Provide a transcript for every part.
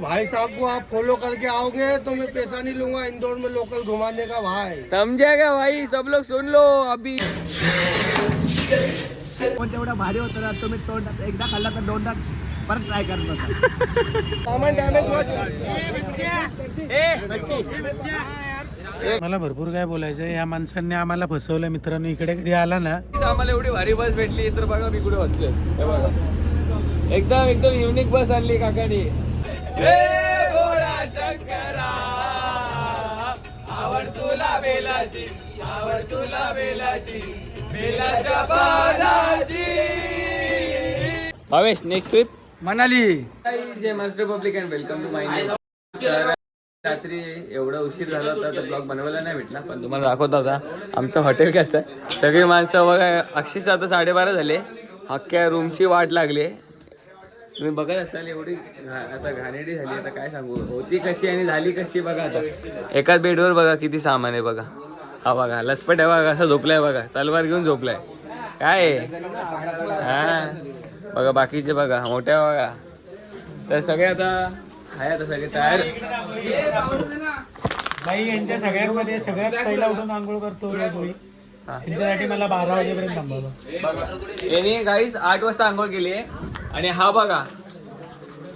भाई साहब को आप फॉलो करके आओगे तो मैं पैसा नहीं लूंगा इंदौर में लोकल घुमाने का भाई। समझेगा भाई सब लोग सुन लो अभी। पण तेवढा भारी होतं ना तुम्ही तोंड एकदा खाल्ला तर दोनदा परत ट्राय करत बसा. सामान डॅमेज मला भरपूर काय बोलायचं या माणसांनी आम्हाला फसवलं मित्रांनो इकडे कधी आला ना? आम्हाला एवढी भारी बस भेटली तर बघा मी कुठे बसलोय. हे बघा. एकदम एकदम युनिक बस आणली काकानी. हे भोळा शंकरा, आवड तुला बेलाची आवड तुला बेलाची बेलाच्या बालाची Bhavesh next trip Manali. Jai master public and welcome to my रात्री एवढा उशीर झाला होता तर ब्लॉग बनवायला नाही भेटला पण तुम्हाला दाखवता होता. आमचं हॉटेल कसं आहे? सगळी माणसं बघा अक्षरशः आता साडेबारा झाले. अख्ख्या रूमची वाट लागली. तुम्ही बघत असाल एवढी घा- आता घाणेरडी झाली आता काय सांगू? होती कशी आणि झाली कशी बघा आता. एकाच बेडवर बघा किती सामान आहे बघा. हा बघा लसपट आहे बघा असं झोपलाय बघा. तलवार घेऊन झोपलाय. काय आहे? हा. बघा बाकीचे बघा मोठ्या बघा. तर सगळे आता आहे आता सगळे तयार. बाई यांच्या सगळ्यांमध्ये सगळ्यात पहिला उठून आंघोळ करतो त्यांच्यासाठी मला बारा वाजेपर्यंत थांबवलं यांनी काहीच आठ वाजता आंघोळ केली आहे. आणि हा बघा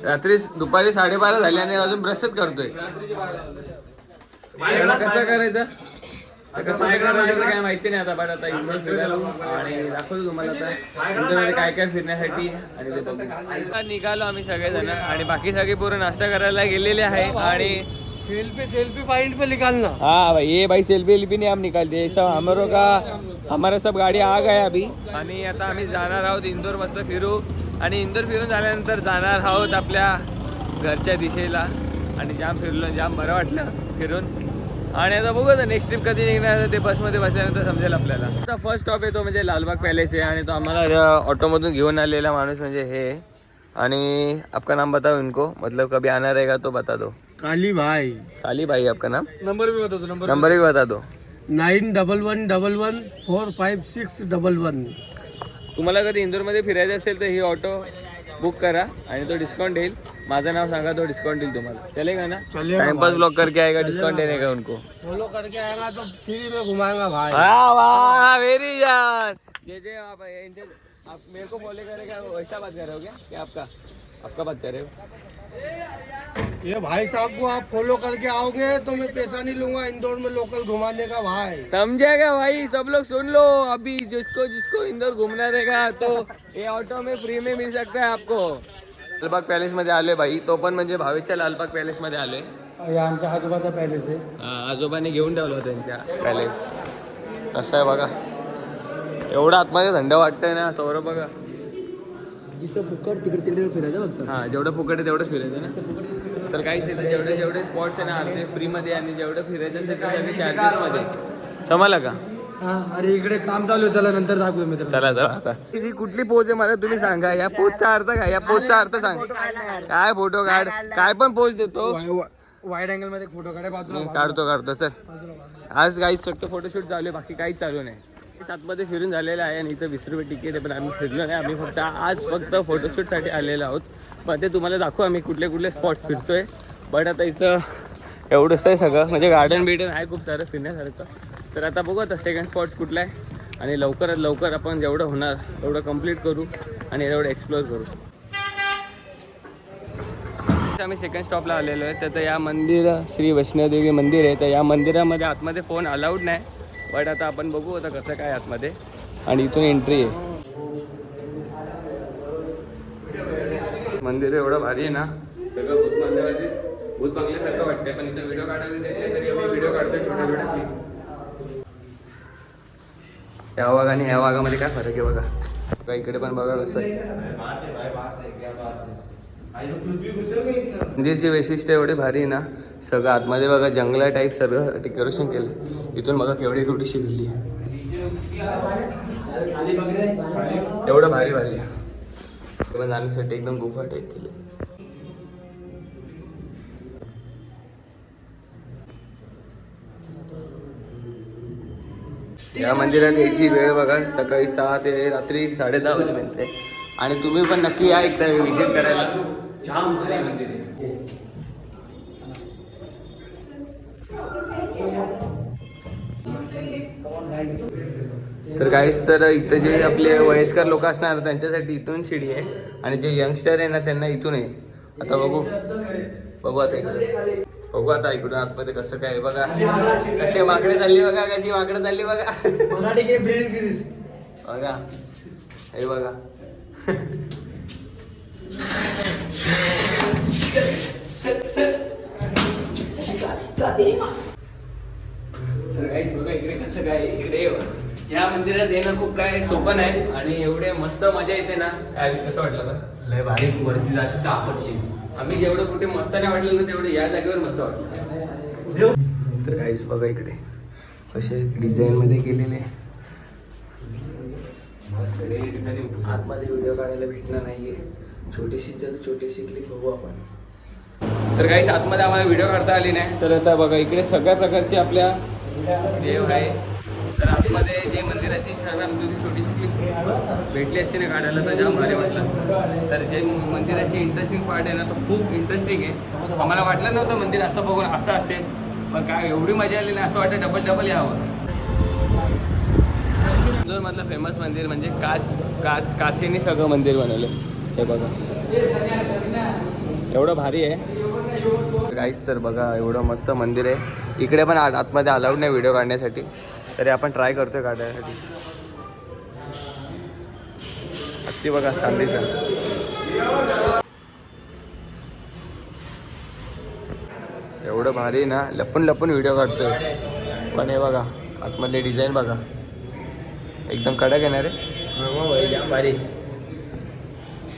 रात्री दुपारी साडेबारा झाली आणि अजून ब्रशच करतोय. कसं करायचं? कसं काय करायचं काय माहिती नाही आता पण आता इंदोर फिरायला आणि दाखवतो तुम्हाला आता. काय काय फिरण्यासाठी. आणि निघालो आम्ही सगळेजण. आणि बाकी सगळे पूर्ण नाश्ता करायला गेलेले आहे आणि सेल्फी सेल्फी पॉइंट पे निकालना। हाँ भाई ये भाई सेल्फी वेल्फी नहीं हम निकालते ये सब हमारो का हमारा सब गाडी आ गया अभी। आणि आता आम्ही जाणार आहोत इंदोर मस्त फिरू. आणि इंदोर फिरून झाल्यानंतर जाणार आहोत आपल्या घरच्या दिशेला. आणि जाम फिरलो जाम बरं वाटलं फिरून. आणि आता बघू आता नेक्स्ट ट्रिप कधी निघणार आहे ते बसमध्ये बसल्यानंतर समजेल आपल्याला. आता फर्स्ट स्टॉप आहे तो म्हणजे लालबाग पॅलेस आहे आणि तो आम्हाला ऑटोमधून घेऊन आलेला माणूस म्हणजे हे. आणि आपका नाम बताओ इनको मतलब कभी आना रहेगा तो बता दो काली भाई। काली भाई आपका नाम? नंबर भी बता दो नंबर नंबर भी बता दो। Nine double one double one four five six double one. तुम्हाला कधी इंदोरमध्ये फिरायचं असेल तर ही ऑटो बुक करा आणि तो डिस्काउंट देईल माझं नाव सांगा तो डिस्काउंट देईल तुम्हाला. चलेगा ना? चलेगा टाइम ब्लॉक करके आएगा डिस्काउंट देने का उनको. फॉलो करके आएगा तो फ्री में घुमाएगा भाई. वाह वाह वेरी जान जे जे आप इनसे आप मेरे को फॉलो करेगा वैसा बात कर रहे हो क्या? क्या आपका आपका बात कर रहे हो? ये भाई साहब को आप फॉलो करके आओगे तो मैं पैसा नहीं लूँगा इंदौर में लोकल घुमाने का भाई। समझेगा भाई सब लोग सुन लो। अभी जिसको जिसको इंदौर घूमना रहेगा तो ये ऑटो में फ्री में मिल सकता है आपको। लालबाग पॅलेस मध्ये आलोय भाई तो पण म्हणजे भावेच्या लालबाग पॅलेस मध्ये आलोय. या आमच्या आजोबाचा पॅलेस आहे. हा, आजोबांनी घेऊन ठेवलं होतं त्यांच्या पॅलेस कसं आहे बघा. एवढं आतमध्ये थंड वाटतंय ना सौरभ बघा. जिथं फुकट तिकडे तिकडे फिरायचं फक्त. हा जेवढं फुकट आहे तेवढंच फिरायचं ना. तर काहीच नाही जेवढे जेवढे स्पॉट्स आहे ना अर्धे फ्रीमध्ये आणि जेवढं फिरायचं असेल तर सगळे चार्जेसमध्ये समजलं का? हा अरे इकडे काम चालू आहे चला नंतर दाखवू मित्र चला चला आता. ही कुठली पोच आहे मला तुम्ही सांगा या पोचचा अर्थ काय? या पोचचा अर्थ सांग. काय फोटो काढ? काय पण पोच देतो. वाईड अँगलमध्ये फोटो काढा बाजूला काढतो काढतो चल. आज काहीच फक्त फोटोशूट चालू आहे बाकी काहीच चालू नाही. सातमध्ये फिरून झालेलं आहे आणि इथं वीस रुपये तिकीट आहे पण आम्ही फिरलो नाही. आम्ही फक्त आज फक्त फोटोशूटसाठी आलेलो आहोत. पण ते तुम्हाला दाखवू आम्ही कुठले कुठले स्पॉट फिरतोय. बट आता इथं एवढंच आहे सगळं. म्हणजे गार्डन बिर्डन आहे खूप सारं फिरण्यासारखं. तर आता बघू आता सेकंड स्पॉट्स कुठला आहे. आणि लवकरात लवकर आपण जेवढं होणार तेवढं कंप्लीट करू आणि तेवढं एक्सप्लोर करू. आम्ही सेकंड स्टॉपला आलेलो आहे. तर- तर या मंदिर श्री वैष्णोदेवी मंदिर आहे. तर या मंदिरामध्ये आतमध्ये फोन अलाउड नाही. बट आता आपण बघू आता कसं काय आतमध्ये. आणि इथून एंट्री आहे. मंदिर एवढं भारी आहे ना. सगळं भूत मंदिराचे भूत बघल्यासारखं वाटतंय पण इथं व्हिडिओ काढायला देते तरी आम्ही व्हिडिओ काढतोय छोट्या छोट्या या वाघ आणि ह्या वाघामध्ये काय फरक आहे बघा इकडे पण बघा कसं आहे. म्हणजे मंदिरची वैशिष्ट्य एवढे भारी आहे ना सगळं आतमध्ये बघा जंगला टाईप सगळं डेकोरेशन केलं. इथून बघा केवढी केवढी शिकली आहे. एवढं भारी भारी आहे. पण जाण्यासाठी एकदम गुफा टाईप केली. या मंदिरात यायची वेळ बघा सकाळी सहा ते रात्री साडे दहा वाजेपर्यंत आणि तुम्ही पण नक्की या एकदा विजिट करायला. जाम भारी मंदिर आहे. तर काहीच तर इथं जे आपले वयस्कर लोक असणार त्यांच्यासाठी इथून शिडी आहे. आणि जे यंगस्टर आहे ना त्यांना इथून आहे. आता बघू. बघू आता इकडे. बघू आता इकडून आतमध्ये कसं काय बघा. कसे माकडे चालली बघा कशी माकडे चालली बघा. बघा. हे बघा. बघा इकडे कसं काय इकडे या मंदिरात येणं खूप काय सोपं नाही आणि एवढे मस्त मजा येते ना काय कसं वाटलं बरं लय भारी वरती जाशी तापडशील आम्ही जेवढं कुठे मस्त नाही वाटलं ना तेवढं या जागेवर मस्त वाटलं तर काहीच बघा इकडे. कसे डिझाईन मध्ये केलेले. आतमध्ये व्हिडिओ काढायला भेटणार नाहीये. छोटीशी तर छोटीशी क्लिप बघू आपण. तर काहीच आतमध्ये आम्हाला व्हिडिओ काढता आली नाही. तर आता बघा इकडे सगळ्या प्रकारचे आपल्या देव आहे. तर आतमध्ये जे मंदिराची छान आमची छोटीशी क्लिप भेटली असते ना काढायला तर जाम भारी वाटलं असतं. तर जे मंदिराची इंटरेस्टिंग पार्ट आहे ना तो खूप इंटरेस्टिंग आहे. आम्हाला वाटलं नव्हतं मंदिर असं बघून असं असेल पण काय एवढी मजा आली ना असं वाटतं डबल डबल यावं. मधलं फेमस मंदिर म्हणजे काच काच काचेने सगळं मंदिर बनवलं. हे बघा. एवढं भारी आहे. काहीच तर बघा एवढं मस्त मंदिर आहे. इकडे पण आत आतमध्ये अलाउड नाही व्हिडिओ काढण्यासाठी. तरी आपण ट्राय करतोय काढण्यासाठी हत्ती बघा चांदीचा. एवढं भारी ना लपून लपून व्हिडिओ काढतोय. पण हे बघा आतमधले डिझाईन बघा. एकदम कडक येणार आहे भारी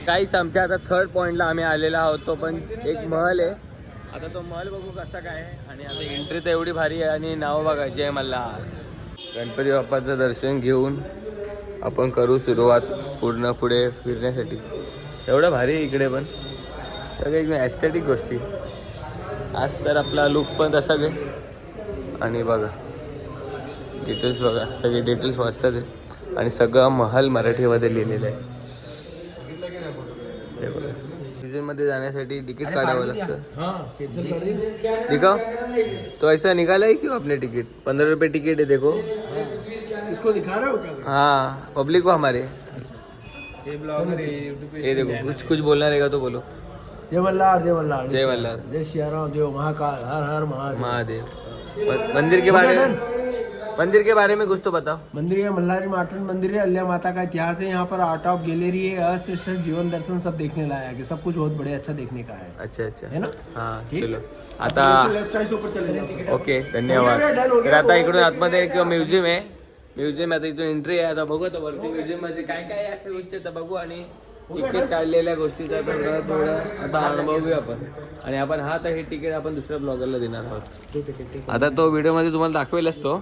काहीच आमच्या आता थर्ड पॉईंटला आम्ही आलेला आहोत. तो पण एक महल आहे. आता तो मल बघू कसा काय आणि आता एंट्री तर एवढी भारी आहे आणि नाव बघा जय मल्हार. गणपती बाप्पाचं दर्शन घेऊन आपण करू सुरुवात पूर्ण पुढे फिरण्यासाठी. एवढं भारी आहे इकडे पण. सगळे एकदम ॲस्थेटिक गोष्टी. आज तर आपला लुक पण तसा आहे. आणि बघा डिटेल्स बघा सगळे डिटेल्स वाचतात आहे. आणि सगळं महल मराठीमध्ये लिहिलेलं आहे. हे बघा. म्युझियममध्ये जाण्यासाठी तिकीट काढावं लागतं. दिखाओ तो ऐसा निकाला है क्यों अपने टिकट पंद्रह रुपए टिकट है देखो. इसको दिखा रहे हो क्या? हाँ पब्लिक को हमारे. ये देखो कुछ कुछ बोलना रहेगा तो बोलो. जय मल्हार जय मल्हार जय मल्हार जय सियाराम जय महाकाल हर हर महादेव. महादेव. मंदिर के बारे में मंदिर के बारे में कुछ तो बताओ। मंदिर है मल्हारी माटन मंदिर है अल्लाह माता का इतिहास है। यहाँ पर आर्ट ऑफ गैलरी है अस्त्र जीवन दर्शन सब देखने लायक है। सब कुछ बहुत बढ़िया अच्छा देखने का है। अच्छा अच्छा। है ना? हाँ चलो। आता ओके धन्यवाद। तर आता इकडून आतमध्ये एक म्युझियम आहे। म्युझियम आता इथून एंट्री आहे आता बघू आता वरती म्युझियममध्ये काय काय अशा गोष्टी आता बघू आणि तिकीट काढलेल्या गोष्टीचा थोडं थोडं आता अनुभव घेऊ आपण. आणि आपण हा तर हे तिकीट आपण दुसऱ्या ब्लॉगरला देणार आहोत. आता तो व्हिडिओमध्ये तुम्हाला दाखवेलच तो.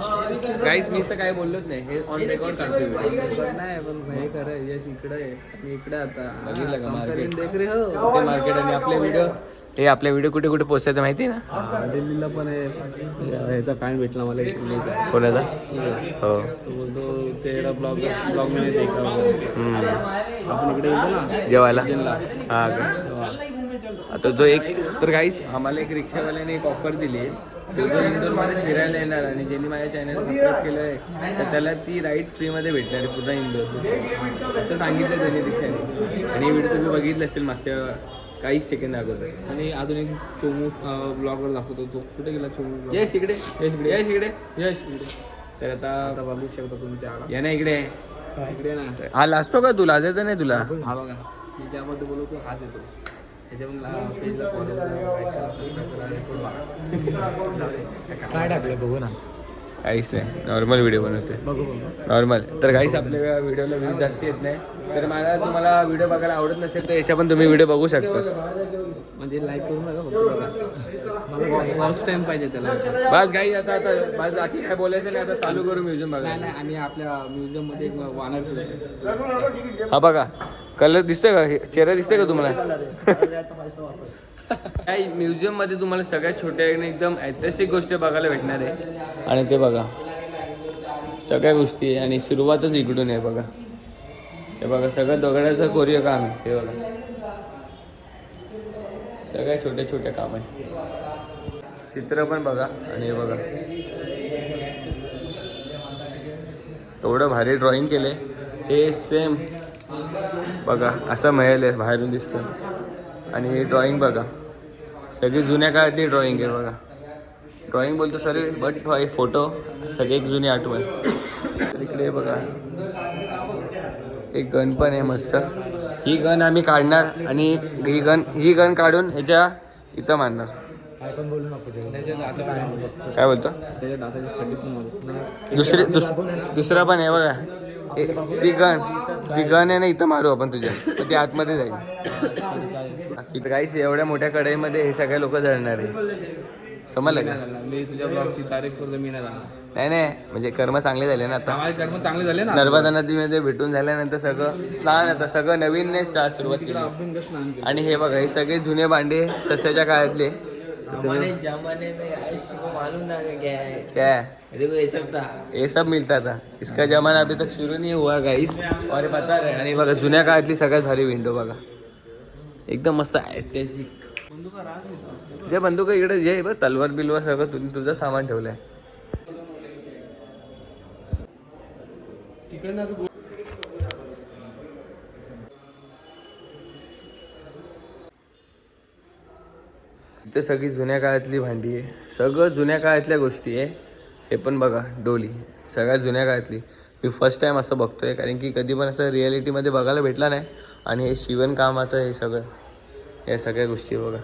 काहीच मी तर काय बोललोच नाही. हे ऑन रेकॉर्ड video. नाही पण हे खरं यश इकडे मी इकडे आता. बघितलं का मार्केट देख रे हो. ते मार्केट आणि आपले व्हिडिओ हे आपले व्हिडिओ कुठे कुठे पोहोचतात माहिती आहे ना? दिल्लीला पण आहे. ह्याचा फॅन भेटला मला. कोणाचा हो. तो बोलतो तेरा ब्लॉग ब्लॉग मैंने देखा होगा. हम्म. आपण इकडे गेलो ना? जेवायला? हा का? आता जो एक तर काहीच आम्हाला एक रिक्षावाल्याने एक ऑफर दिली तो जो इंदोरमध्ये फिरायला येणार आणि ज्यांनी माझ्या चॅनल सबस्क्राईब केलं आहे तर त्याला ती राईड फ्रीमध्ये भेटणार आहे पूर्ण इंदोर. असं सांगितलं त्यांनी रिक्षाने. आणि हे व्हिडिओ तुम्ही बघितलं असेल मागच्या काहीच सेकंद अगोदर. आणि अजून एक चोमू ब्लॉगवर दाखवतो तो. कुठे गेला चोमू यश इकडे. यश इकडे. यश इकडे. यश इकडे. तर आता आता बघू शकता तुम्ही त्या या ना इकडे. इकडे ना. हा लाजतो का तू लाजायचं नाही तुला. हा बघा. मी ज्यामध्ये बोलतो हाच येतो. पेजला काय टाकलं बघू ना. काहीच नाही. नॉर्मल व्हिडिओ बनवते बघू बघू. नॉर्मल तर काहीच आपल्या व्हिडिओला व्ह्यूज जास्त येत नाही. तर मला तुम्हाला व्हिडिओ बघायला आवडत नसेल तर याच्या पण तुम्ही व्हिडिओ बघू शकता. म्हणजे लाईक करू नका टाइम पाहिजे त्याला. बस काही आता आता बस बाकी काय बोलायचं नाही आता चालू करू म्युझियम बघा नाही नाही आणि आपल्या म्युझियममध्ये एक वानर. हा बघा. कलर दिसतोय का? हे चेहरा दिसतोय का तुम्हाला? काही म्युझियममध्ये तुम्हाला सगळ्यात छोट्या आणि एकदम ऐतिहासिक गोष्टी बघायला भेटणार आहे. आणि ते बघा. सगळ्या गोष्टी आहे आणि सुरुवातच इकडून आहे बघा. हे बघा सगळं दगडाचं कोरिय काम आहे हे बघा. सगळ्या छोटे छोटे काम आहे. चित्र पण बघा आणि हे बघा. एवढं भारी ड्रॉइंग केले हे सेम बघा असं महल आहे बाहेरून दिसतं आणि हे ड्रॉइंग बघा. सगळी जुन्या काळातली ड्रॉइंग आहे बघा. ड्रॉइंग बोलतो सर बट हे फोटो सगळे एक जुनी आठवण. तर इकडे बघा. एक गन पण आहे मस्त. ही गन आम्ही काढणार आणि ही गन ही गन काढून ह्याच्या इथं मारणार काय बोलतो? दुसरी दुस दुसरा पण आहे बघा. ती गन ती गन आहे ना इथं मारू आपण तुझ्या. तर ती आतमध्ये जाईल. काहीच एवढ्या मोठ्या कढईमध्ये हे सगळे लोक जळणार आहे. समजलं का? मी तुझ्या ब्लॉगची तारीफ करतो मी नाही नाही नाही. म्हणजे कर्म चांगले झाले ना आता. कर्म चांगले झाले ना. नर्मदा नदीमध्ये भेटून झाल्यानंतर सगळं स्नान आता सगळं नवीन स्टार्ट सुरुवात केलं. आणि हे बघा हे सगळे जुने भांडे सस्याच्या काळातले. तुम्ही- जमाने में मालूम ना क्या है? क्या है? देखो ये सब था। ये सब मिलता था। इसका जमाना अभी तक शुरू नहीं हुआ गाइस और ये पता है आणि बघा जुन्या काळातली सगळ्यात भारी विंडो बघा. एकदम मस्त ऐतिहासिक तुझ्या बंदूक इकडे जे बघ तलवार बिलवार सगळं तुम्ही तुझं सामान ठेवलंय. इथे सगळी जुन्या काळातली भांडी आहे. सगळं जुन्या काळातल्या गोष्टी आहे. हे पण बघा डोली. सगळ्यात जुन्या काळातली. मी फर्स्ट टाईम असं बघतोय कारण की कधी पण असं रिॲलिटीमध्ये बघायला भेटला नाही. आणि हे शिवणकामाचं हे सगळं या सगळ्या गोष्टी बघा.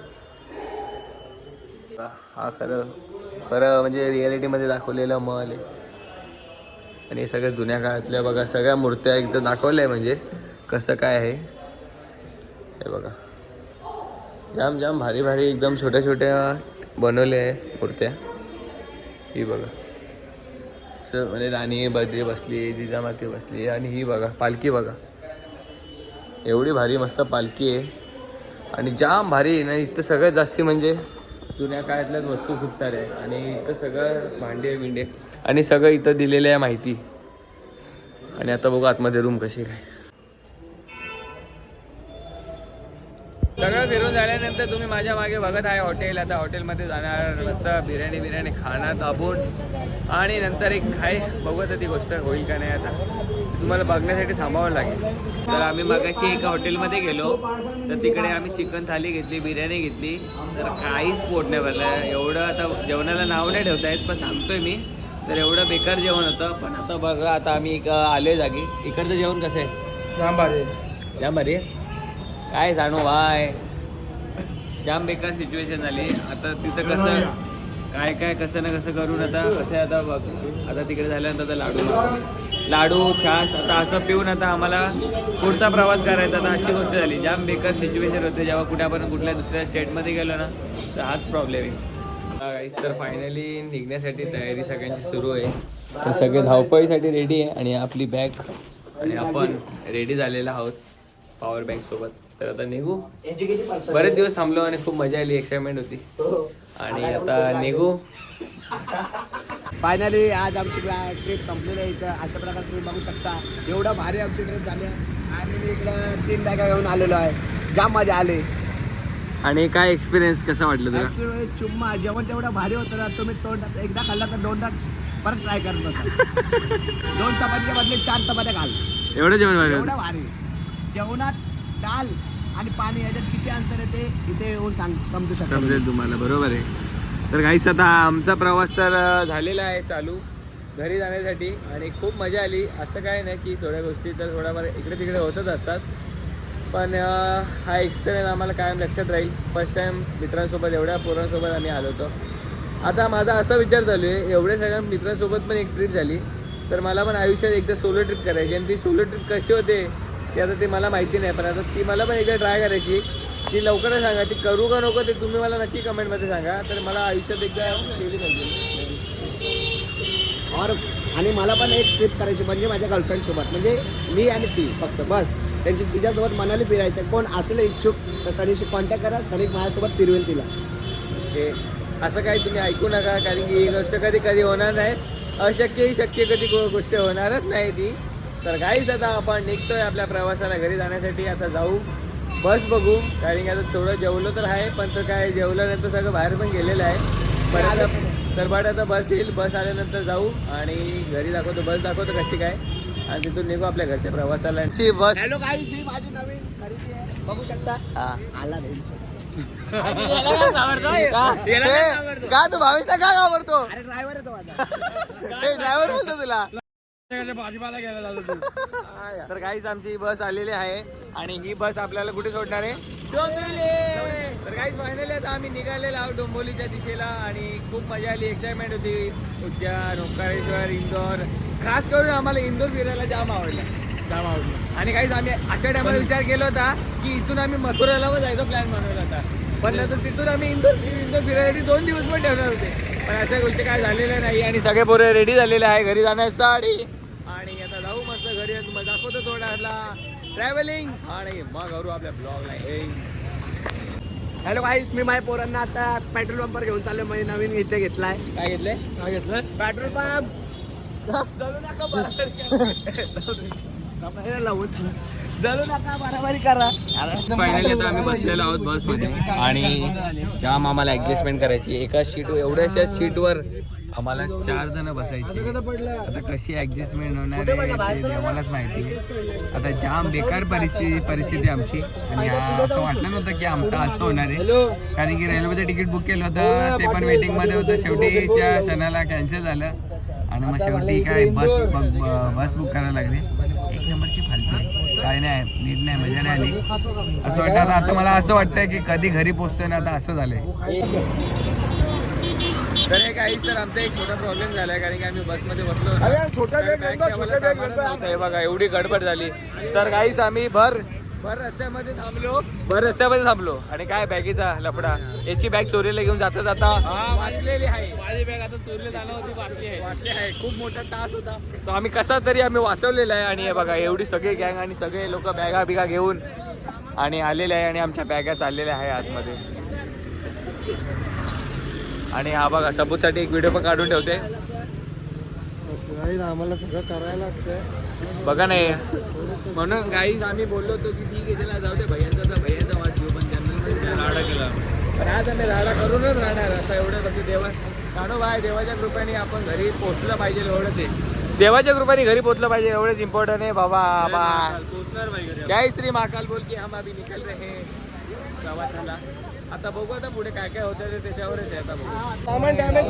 हा खरं खरं म्हणजे रिॲलिटीमध्ये दाखवलेलं महल आहे. आणि हे सगळ्या जुन्या काळातल्या बघा सगळ्या मूर्त्या एकदा दाखवल्या आहे म्हणजे कसं काय आहे हे बघा. जाम जाम भारी भारी एकदम छोट्या छोट्या बनवल्या आहे मूर्त्या ही बघा. सर म्हणजे राणी बदे बसली जिजामाती बसली आणि ही बघा पालखी बघा. एवढी भारी मस्त पालखी आहे. आणि जाम भारी आहे ना इथं सगळ्यात जास्ती म्हणजे जुन्या काळातल्याच वस्तू खूप साऱ्या आहे आणि इथं सगळं भांडे बिंडे. आणि सगळं इथं दिलेलं आहे माहिती. आणि आता बघू आतमध्ये रूम कशी काय. सगळं फिरून झाल्यानंतर तुम्ही माझ्या मागे बघत आहे हॉटेल. आता हॉटेलमध्ये जाणार मस्त बिर्याणी बिर्याणी खाणार दाबून. आणि नंतर एक काय बघू आता ती गोष्ट होईल का नाही आता. तुम्हाला बघण्यासाठी थांबावं लागेल. तर आम्ही मगाशी एका हॉटेलमध्ये गेलो. तर तिकडे आम्ही चिकन थाली घेतली बिर्याणी घेतली. तर काहीच पोट नाही भरलं. एवढं आता जेवणाला नाव नाही ठेवता येत पण सांगतोय मी. तर एवढं बेकार जेवण होतं. पण आता बघा आता आम्ही एक आलोय जागी. इकडचं जेवण कसं आहे? जाम भारी जाम भारी आहे. काय सांगू वाय जाम बेकार सिच्युएशन झाली. आता तिथं कसं काय काय कसं ना कसं करून आता कसं आता बघ. आता तिकडे झाल्यानंतर आता लाडू मागवले. लाडू छास आता असं पिऊन आता आम्हाला पुढचा प्रवास करायचा. आता अशी गोष्ट झाली. जाम बेकार सिच्युएशन होते. जेव्हा कुठे आपण कुठल्या दुसऱ्या स्टेटमध्ये गेलो ना तर हाच प्रॉब्लेम आहे. तर फायनली निघण्यासाठी तयारी सगळ्यांची सुरू आहे. तर सगळे धावपळीसाठी रेडी आहे आणि आपली बॅग आणि आपण रेडी झालेलो आहोत पॉवर बँक सोबत. तर आता निघू. बरेच दिवस थांबलो आणि खूप मजा आली एक्साइटमेंट होती. आणि आता निघू. फायनली आज आमची ट्रिप संपलेली आहे इथं. अशा प्रकारे तुम्ही बघू शकता. एवढं भारी आमची ट्रिप झाली आहे. आणि मी इकडं तीन बॅगा घेऊन आलेलो आहे. जाम मजा आली. आणि काय एक्सपिरियन्स कसा वाटलं तुला? चुम्मा. जेवण तेवढं भारी होतं ना. तुम्ही तोंड एकदा खाल्ला तर दोनदा परत ट्राय करत बसा. दोन चपातीच्या बदले चार चपात्या घाल एवढं जेवण भारी? एवढं भारी. जेवणात डाल आणि पाणी याच्यात किती अंतर आहे ते इथे येऊन सांग समजू शकता समजेल तुम्हाला बरोबर आहे. तर काहीच आता आमचा प्रवास तर झालेला आहे चालू घरी जाण्यासाठी आणि खूप मजा आली. असं काय नाही की थोड्या गोष्टी तर थोड्याफार इकडे तिकडे होतच असतात. पण हा एक्सपिरियन्स आम्हाला कायम लक्षात राहील. फर्स्ट टाईम मित्रांसोबत एवढ्या पोरांसोबत आम्ही आलो होतो. आता माझा असा विचार चालू आहे एवढ्या सगळ्या मित्रांसोबत पण एक ट्रिप झाली. तर मला पण आयुष्यात एकदा सोलो ट्रिप करायची आणि ती सोलो ट्रिप कशी होते ते आता ते मला माहिती नाही पण आता ती मला पण एकदा ट्राय करायची. ती लवकरच सांगा ती करू का नको ते तुम्ही मला नक्की कमेंटमध्ये सांगा. तर मला आयुष्यात एकदा केली पाहिजे. और आणि मला पण एक ट्रिप करायची म्हणजे माझ्या गर्लफ्रेंड सोबत. म्हणजे मी आणि ती फक्त बस. त्यांची तिच्यासोबत मनाली फिरायचं कोण असेल इच्छुक तर सनीशी कॉन्टॅक्ट करा. सनी माझ्यासोबत फिरवेल तिला. हे असं काही तुम्ही ऐकू नका कारण की ही गोष्ट कधी कधी होणार नाही. अशक्य ही शक्य कधी गोष्ट होणारच नाही ती. तर काहीच आता आपण निघतोय आपल्या प्रवासाला घरी जाण्यासाठी. आता जाऊ. बस बघू. कारण की आता थोडं जेवलो तर आहे पण तर काय जेवल्यानंतर सगळं बाहेर पण गेलेलं आहे. पण आता तर बट आता बस येईल. बस आल्यानंतर जाऊ आणि घरी दाखवतो. बस दाखवतो कशी काय. आणि तिथून निघू आपल्या घरच्या प्रवासाला. बस. हॅलो माझी नवीन खरेदी आहे. बघू शकता. हा. आला का? का तू भावेशला का घाबरतो अरे ड्रायव्हर आहे तो माझा. ड्रायव्हर बोलतो तुला. भाजीपाला घ्यायला तर काहीच आमची बस आलेली आहे आणि ही बस आपल्याला कुठे सोडणार आहे? डोंबिवली! तर काहीच फायनली आता आम्ही निघालेलो आहोत डोंबिवलीच्या दिशेला आणि खूप मजा आली एक्साइटमेंट होती. उज्जैन ओंकारेश्वर इंदोर खास करून आम्हाला इंदोर फिरायला जाम आवडलं. जाम आवडलं. आणि काहीच आम्ही अशा टायमाला विचार केला होता की इथून आम्ही मथुराला जायचा प्लॅन बनवला होता. पण नंतर तिथून आम्ही इंदोर इंदोर फिरायसाठी दोन दिवस पण ठेवणार होते. पण अशा गोष्टी काय झालेल्या नाही आणि सगळे पोरे रेडी झालेले आहे घरी जाण्यासाठी आणि आता जाऊ मस्त घरी तुम्हाला दाखवतो थोडाला ट्रॅव्हलिंग आणि मग करू आपल्या ब्लॉगला हॅलो काहीच मी माझ्या पोरांना आता पेट्रोल पंपवर घेऊन चाललो म्हणजे नवीन इथे घेतलाय काय घेतलंय काय घेतलं पेट्रोल पंप लावून जळू नका करा. फायनली आता आम्ही बसलेलो आहोत बसमध्ये. आणि जाम आम्हाला ऍडजस्टमेंट करायची एका सीट एवढ्याशा सीटवर आम्हाला चार जण बसायचे आता कशी ऍडजस्टमेंट होणार आहे ते देवालाच माहिती आता जाम बेकार परिस्थिती परिस्थिती आमची. आणि असं वाटलं नव्हतं की आमचं असं होणार आहे. कारण की रेल्वेचं तिकीट बुक केलं होतं ते पण वेटिंगमध्ये होतं. शेवटीच्या क्षणाला कॅन्सल झालं. आणि मग शेवटी काय बस बस बुक करायला लागली. एक नंबरची फालतू काय नाही नीट नाही मजा नाही आली. असं वाटतं आता आता मला असं वाटतंय की कधी घरी पोहोचतोय ना आता असं झालंय. तर हे तर आमचा एक मोठा प्रॉब्लेम झालाय कारण की आम्ही बसमध्ये बसलो. हे बघा एवढी गडबड झाली. तर काहीच आम्ही भर भर रस्त्यामध्ये थांबलो. भर रस्त्यामध्ये थांबलो. आणि काय बॅगीचा लफडा? याची बॅग चोरीला घेऊन जाता जाता वाचलेली आहे. माझी बॅग आता चोरीला जाणं होती वाचली आहे. वाचली आहे. खूप मोठा तास होता. तो आम्ही कसा तरी आम्ही वाचवलेला आहे. आणि हे बघा एवढी सगळी गँग आणि सगळे लोक बॅगा बिगा घेऊन आणि आलेले आहे आणि आमच्या बॅगा चाललेल्या आहे आतमध्ये. आणि हा बघा सबूतसाठी एक व्हिडिओ पण काढून ठेवते. आम्हाला सगळं करायला लागतंय. बघा नाही म्हणून काही आम्ही बोललो होतो की ठीक आहे त्याला जाऊ दे भैयांचा तर भैयांचा वाद घेऊ पण त्यांना राडा केला. पण आज आम्ही राडा करूनच राहणार. आता एवढं फक्त देवा काढो बाय देवाच्या कृपेने आपण घरी पोहोचलं पाहिजे एवढंच आहे. देवाच्या कृपेने घरी पोहोचलं पाहिजे एवढंच इम्पॉर्टंट आहे बाबा बा जय श्री महाकाल बोल की हम अभी निकल रहे हैं. प्रवासाला आता बघू आता पुढे काय काय होतं ते त्याच्यावरच आहे आता बघू. सामान डॅमेज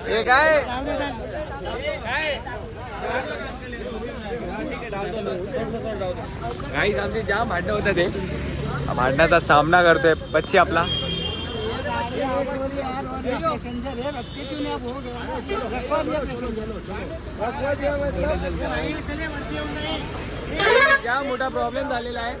हे काय? काय काहीच आमची जाम भांडणं होतं ते भांडणाचा सामना करतोय. बच्ची आपला. मोठा प्रॉब्लेम झालेला आहे.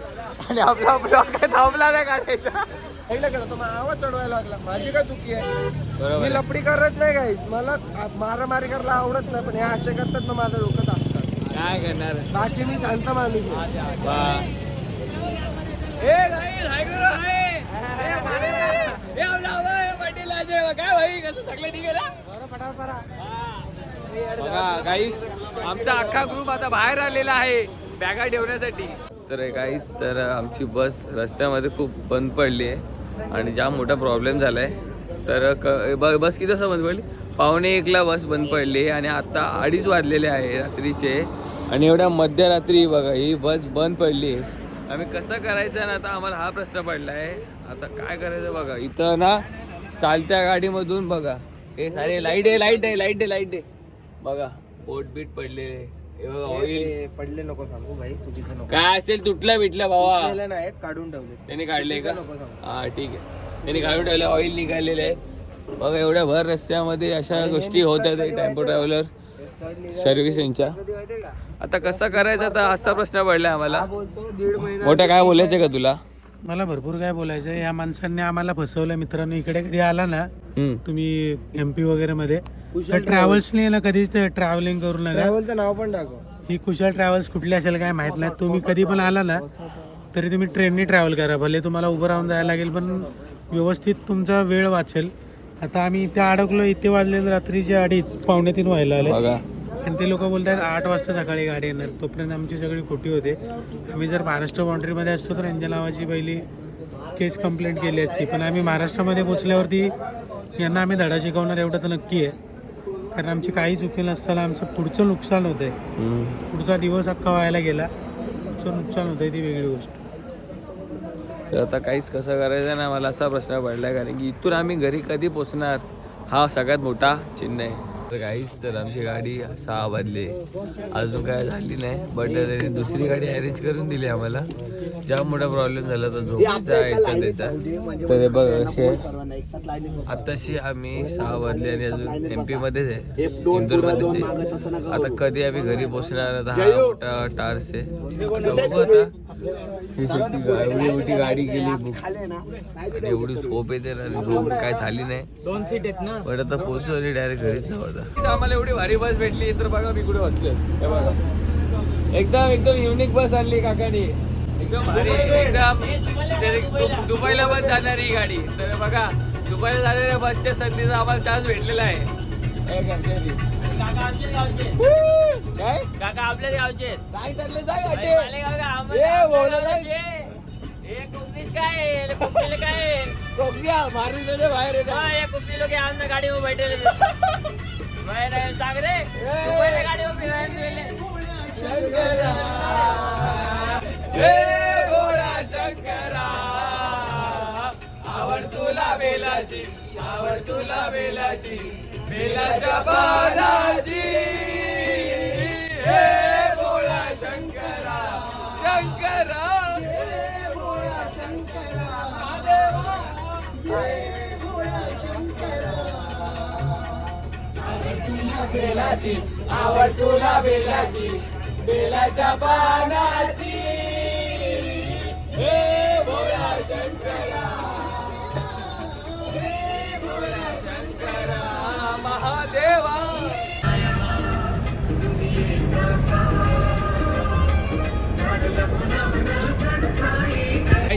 आणि आपला ब्लॉक थांबला नाही काढायचा. आवाज चढवायला लागला. माझी काय चुकी आहे? मी लपडी करत नाही काही. मला मारामारी करायला आवडत नाही पण हे असे करतात ना माझं डोकं तापतात. काय करणार? बाकी मी शांत माणूस काय भाई कसं गाईस आमचा अख्खा ग्रुप आता बाहेर आलेला आहे. बॅगा ठेवण्यासाठी. तर गाईस तर आमची बस रस्त्यामध्ये खूप बंद पडली आहे. आणि जाम मोठा प्रॉब्लेम झाला आहे तर क ब बस किती वाजता बंद पडली? पावणे एकला बस बंद पडली आणि आता अडीच वाजलेले आहे रात्रीचे. आणि एवढ्या मध्यरात्री बघा ही बस बंद पडली. आहे आम्ही कसं करायचं ना आता आम्हाला हा प्रश्न पडला आहे आता काय करायचं बघा इथं ना चालत्या गाडीमधून बघा. हे सारे लाइट आहे लाइट आहे लाइट आहे लाइट आहे. बघा बोट बीट पडले पडले नको सांगू भाई चुकीचं नको. काय असेल तुटल्या बिटल्या भावा. नाहीत काढून ठेवले त्यांनी काढले का? हा ठीक आहे. त्यांनी काढून ठेवलं ऑइल निघालेलं आहे. बघा एवढ्या भर रस्त्यामध्ये अशा गोष्टी होत्या ते टेम्पो ट्रॅव्हलर सर्व्हिसिंगच्या आता कसं करायचं? आता असा प्रश्न पडलाय आम्हाला. बोलतो दीड महिना मोठ्या काय बोलायचं का तुला? मला भरपूर काय बोलायचं या माणसांनी आम्हाला फसवलं. मित्रांनो इकडे कधी आला ना. तुम्ही एमपी वगैरे मध्ये ट्रॅव्हल्सने ना कधीच ट्रॅव्हलिंग करू नका. ट्रॅव्हलचं नाव पण टाकू ही कुशल ट्रॅव्हल्स कुठली असेल काय माहीत नाही. तुम्ही कधी पण आला ना तरी तुम्ही ट्रेननी ट्रॅव्हल करा. भले तुम्हाला उभं राहून जायला लागेल पण व्यवस्थित तुमचा वेळ वाचेल. आता आम्ही इथे अडकलो इथे वाजले रात्रीचे अडीच पावणे तीन व्हायला आले बघा. आणि ते लोक बोलतात आठ वाजता सकाळी गाडी येणार. तोपर्यंत आमची सगळी खोटी होते. आम्ही जर महाराष्ट्र बाउंड्रीमध्ये असतो तर यांच्या नावाची पहिली केस कंप्लेंट केली असती. पण आम्ही महाराष्ट्रामध्ये पोचल्यावरती यांना आम्ही धडा शिकवणार एवढं तर नक्की आहे. कारण आमची काही चुकी नसताना आमचं पुढचं नुकसान होतं आहे पुढचा दिवस अख्खा व्हायला गेला. पुढचं नुकसान होतं आहे ती वेगळी गोष्ट. तर आता काहीच कसं करायचं ना मला असा प्रश्न पडलाय. कारण की इथून आम्ही घरी कधी पोचणार? हा सगळ्यात मोठा चिन्ह आहे. तर काहीच तर आमची गाडी सहा वाजले. अजून काय झाली नाही बट त्यांनी दुसरी गाडी अरेंज करून दिली आम्हाला. जाम मोठा प्रॉब्लेम झाला तर झोपायचा यायचा त्याचा तर हे बघ असे आताशी आम्ही सहा वाजले आणि अजून एम पी मध्येच आहे. हे दोन इंदोर पुढं, दोन मध्येच मागं, तसं नका आहे. आता कधी आम्ही घरी पोहोचणार आता हा. मोठा टार्स आहे. बघू आता. ही एवढी मोठी गाडी गेली बुक आणि एवढी झोप येते ना आणि झोप काय झाली नाही. दोन सीट आहेत ना. पण आता पोहोचलो आणि डायरेक्ट घरीच जाऊ आता आम्हाला एवढी भारी बस भेटली तर बघा मी कुठे बसलोय. हे बघा. एकदम एकदम युनिक बस आणली काकानी. एकदम भारी एकदम. दुबईला पण जाणारी ही गाडी. तर बघा दुबईला जाणाऱ्या बसच्या संधीचा आम्हाला चान्स भेटलेला आहे. काय? काका आपल्या गावचे काय बोला नाही. काय मारून बाहेर बैठेले सांग रे शंकरा बेलाची आवड तुला बेलाची बेलाच्या बाणाची हे भोळा शंकरा शंकरा हे शंकरा बेलाची आवड तुला बेलाची बेलाच्या पानाची. हे भोळा शंकरा हे भोळा शंकरा महादेवा.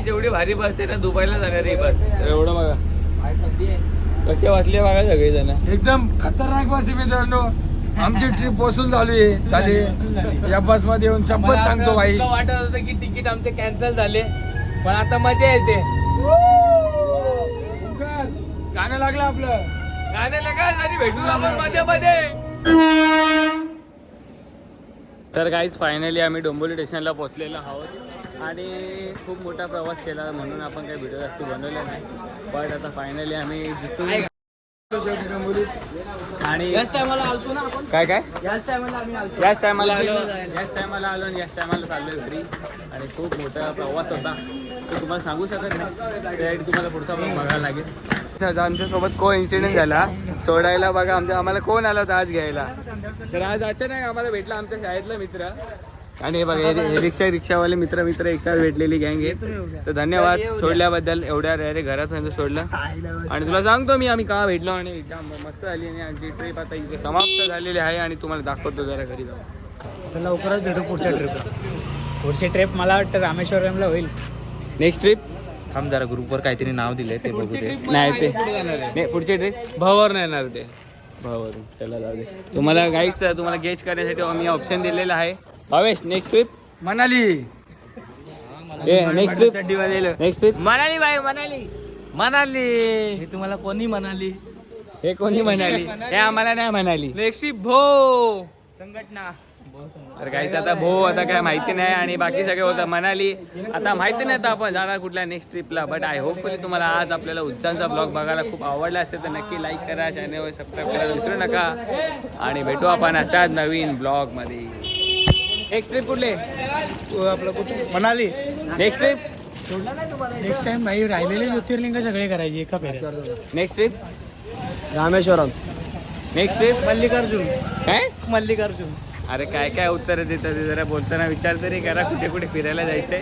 एवढी भारी बस आहे ना दुबईला जाणारी बस. एवढं बघा. कसे वाचले बघा सगळेजण. एकदम खतरनाक बस आहे मित्रांनो. आमची ट्रिप वसूल झाली आहे. झाली या बसमध्ये येऊन शपथ सांगतो भाई. वाटत होतं की तिकीट आमचे कॅन्सल झाले. पण आता मजा येते. गाणं लागलं आपलं. गाण्याला काय झाली भेटू आपण मध्ये मध्ये तर काहीच फायनली आम्ही डोंबिवली स्टेशनला पोहोचलेलो आहोत. आणि खूप मोठा प्रवास केला म्हणून आपण काही व्हिडिओ जास्त बनवले नाही. पण आता फायनली आम्ही जिथून. आणि याच टायमाला आलतो ना आपण? काय काय? याच टायमाला आम्ही आलतो. याच टायमाला आलो याच टायमाला आलो आणि याच टायमाला चाललोय घरी. आणि खूप मोठा प्रवास होता. तो तुम्हाला सांगू शकत नाही. त्यासाठी तुम्हाला पुढचा पण बघायला लागेल. आमच्यासोबत को इन्सिडेंट झाला. सोडायला बघा आमच्या आम्हाला कोण आला होता आज घ्यायला? तर आज अचानक आम्हाला भेटला आमच्या शाळेतला मित्र. आणि हे बघा हे रिक्षा रिक्षावाले मित्र मित्र एकसाथ भेटलेली गँग आहे. तर धन्यवाद. सोडल्याबद्दल एवढ्या रे घरात सोडलं. आणि तुला सांगतो मी आम्ही का भेटलो आणि एकदम मस्त झाली आणि आमची ट्रिप आता इथे समाप्त झालेली आहे आणि तुम्हाला दाखवतो जरा घरी जाऊन. तर लवकरच भेटू पुढच्या ट्रिपला पुढची ट्रिप मला वाटतं रामेश्वरमला होईल. नेक्स्ट ट्रिप थांब जरा ग्रुपवर काहीतरी नाव दिलंय ते बघू दे. नाही ते नाही पुढची ट्रिप भावावर नाही येणार ते. भावावरून. चला जाऊ दे. तुम्हाला गाईस तुम्हाला गेच करण्यासाठी मी ऑप्शन दिलेला आहे. Bhavesh next trip Manali. ए next trip next trip Manali बाई मनाली. मनाली. हे तुम्हाला कोणी म्हणाली हे कोणी म्हणाली हे आम्हाला नाही म्हणाली नेक्स्ट ट्रिप भो. संघटना. तर काहीच आता भो आता काय माहिती नाही आणि बाकी सगळे होतं म्हणाली आता माहिती नाही आता आपण जाणार कुठल्या नेक्स्ट ट्रिपला बट आय होपफुली तुम्हाला आज आपल्याला उज्जैनचा ब्लॉग बघायला खूप आवडला असेल तर नक्की लाईक करा चॅनलवर सबस्क्राईब करायला विसरू नका. आणि भेटू आपण अशाच नवीन ब्लॉगमध्ये नेक्स्ट ट्रिप कुठले? आपलं कुठे? म्हणाली नेक्स्ट ट्रिप नेक्स्ट टाइम भाई राहिलेले ज्योतिर्लिंग सगळे करायचे एका फेऱ्यात. Next trip Rameshwaram. Next trip Mallikarjun. काय? मल्लिकार्जुन. अरे काय काय उत्तर देतात जरा बोलताना विचार तरी करा कुठे कुठे फिरायला जायचंय.